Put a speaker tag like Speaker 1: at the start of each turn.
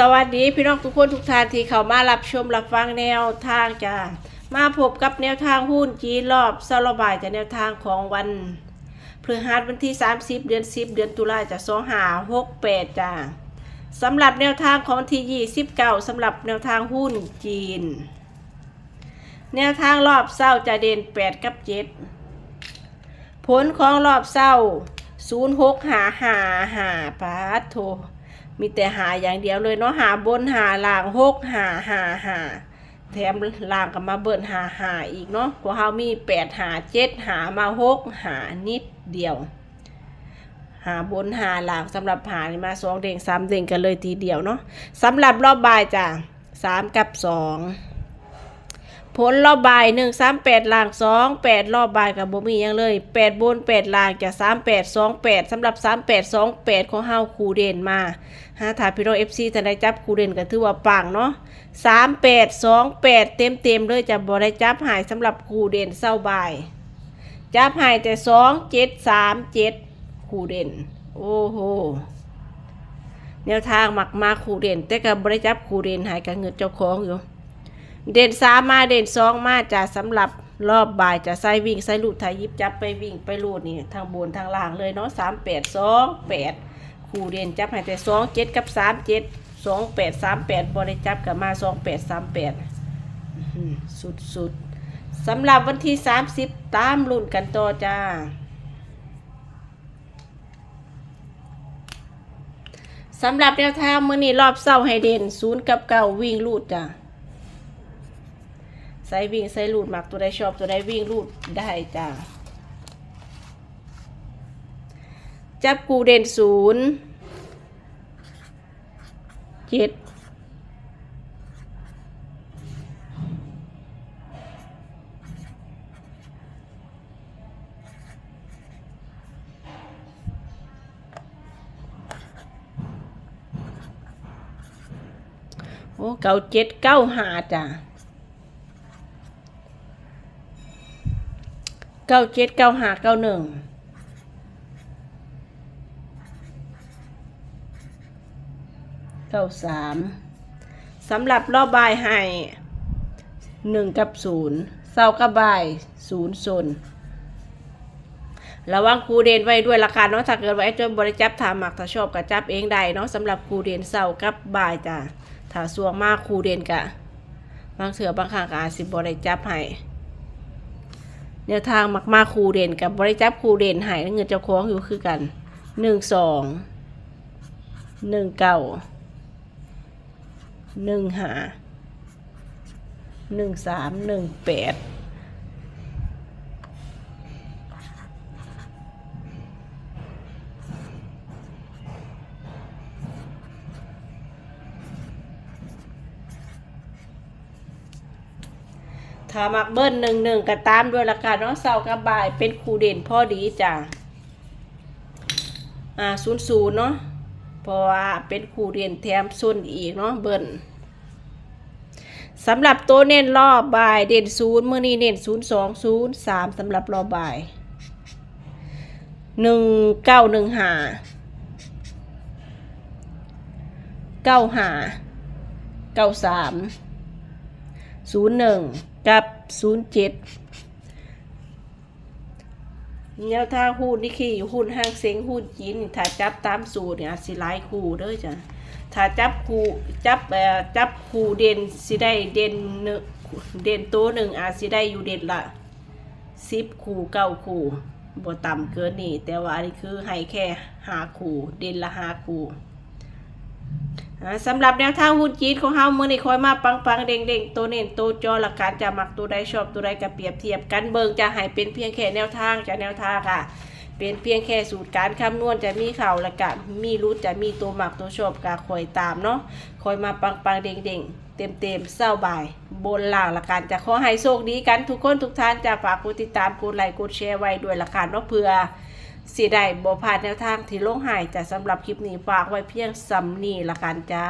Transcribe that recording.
Speaker 1: สวัสดีพี่น้องทุกคนทุกท่านที่เข้ามารับชมรับฟังแนวทางจ้ามาพบกับแนวทางหุ้นจีนรอบเซาระบายจากแนวทางของวันพฤหัสวันที่ 30 เดือน 10 เดือนตุลาจะ2หา68จ้าสำหรับแนวทางของวันที่ 29สำหรับแนวทางหุ้นจีน แนวทางรอบเศร้าจะเด่น 8 กับ 7 ผลของรอบเศร้า 06หาหาหาปาโท มีแต่หาอย่างเดียวเลยเนาะหาบนหาล่างหกหาหาหาแถมล่างก็มาเบิ่นหาหาอีกเนาะพวกเฮามีแปดหาเจ็ดหามาหกหานิดเดียว หาบนหาล่างสำหรับหานี่มาสองเด้งสามเด้งกันเลยทีเดียวเนาะสำหรับรอบบ่ายจ้ะสามกับสอง ผลรอบบ่ายหนึ่งสามแปดล่างสองแปดรอบบ่ายกับบ่มียังเลยแปดบนแปดล่างจะสามแปดสองแปดสำหรับสามแปดสองแปดของเฮาคูเด่นมาฮะถ้าพี่น้องเอฟซีท่านได้จับคูเด่นก็ถือว่าปังเนาะสามแปดสองแปดเต็มเต็มเลยจะบ่ได้จับหายสำหรับคูเด่นเศร้าบ่ายจับหายแต่สองเจ็ดสามเจ็ดคูเด่น โอ้โหแนวทางหมักมาคูเด่น แต่ก็บ่ได้จับคูเด่นหายกับเงินเจ้าของอยู่ เด่นสามมาเด่นสองมาจะสำหรับรอบบ่ายจะใส่วิ่งใส่ลูดไทยยิบจับไปวิ่งไปลูดนี่ทางบนทางล่างเลยเนาะสามแปดสองแปดคู่เด่นจับให้แต่สองเจ็ดกับสามเจ็ดสองแปดสามแปดบริจับกับมาสองแปดสามแปดสุดสุดๆสำหรับวันที่สามสิบตามรุ่นกันต่อจ้าสำหรับแนวทางมือนี้รอบเศร้าให้เดนศูนย์กับเก้าวิ่งลูดจ้า ใส่วิ่งใส่ลูดมักตัวใดชอบตัวใดวิ่งลูดได้จ้าจับกูเด่นศูนย์เจ็ดโอ้เก้าเจ็ดเก้าหาจ้ะ เก้าเจ็ดเก้าหาเก้าหนึ่งเก้าสามสำหรับรอบบายให้หนึ่งกับศูนย์เศร้ากับบายศูนย์ซนระวังครูเดนไว้ด้วยราคาเนาะถ้าเกิดว่าไอ้จนบริจับถามหมักถ้าชอบก็จับเองได้เนาะสำหรับครูเดนเศร้ากับบายจ้ะถ้าสวงมากครูเดนกะ บางเสือบางครั้งก็อาจสิบริจับให้ แนวทางมากมาครูเดนกับบริจับครูเดนหายเงินเจ้าของอยู่คือกันหนึ่งสองหนึ่งเก้าหนึ่งหาหนึ่งสามหนึ่งแปดามักเบิ้ลหนึ่งหนึ่งก็ตามด้วยราคาเนาะเสากับบ่ายเป็นคูเด่นพอดีจ้ะอ่าศูนย์ศูนย์เนาะเพราะว่าเป็นคูเรียนแถมซุนอีกเนาะเบิ้ลสำหรับตัวเน้นรอบบ่ายเด่นศูนย์เมื่อนี้เน้นศูนย์สองศูนย์สามสำหรับรอบบ่ายหนึ่งเก้าหนึ่งหาเก้าหาเก้าสามศูนย์หนึ่ง กับศูนย์เจ็ดแนวทาหุ้นนี่คือหุ้นห้างเซ็งหุ้นจีนถ้าจับตามสูตรเนี่ยสิหลายคู่เด้อจ้ะถ้าจับคู่จับเอ่อจับคู่เด่นสิได้เด่นเด่นตัวหนึ่งอาจสิได้อยู่เด่นละสิบคู่เก้าคู่บ่ต่ำเกินนี่ แต่ว่าอันนี้คือให้แค่หาคู่ เด่นละหาคู่ สำหรับแนวทางหุ้นจีนของเฮาเมื้อนี้คอยมาปังปังเด้งเด้งตัวเน้นตัวจอหลักการจะมักตัวใดชอบตัวใดก็เปรียบเทียบกันเบิงจะให้เป็นเพียงแค่แนวทางจะแนวทางค่ะ เป็นเพียงแค่สูตรการคำนวณจะมีเข่าและกะมีรูดจะมีตัวหมักตัวชอบกะคอยตามเนาะคอยมาปังปังเด้งเด้งเต็มเต็มเศร้าบ่าย บนล่างละกันจะขอให้โชคดีกันทุกคนทุกท่านจะฝากกดติดตามกดไลค์กดแชร์ไว้ด้วยละกันเนาะเพื่อ สีได้บ่พลาดแนวทางที่ลงหายจะสำหรับคลิปนี้ฝากไว้เพียงสำนีละกันจ้า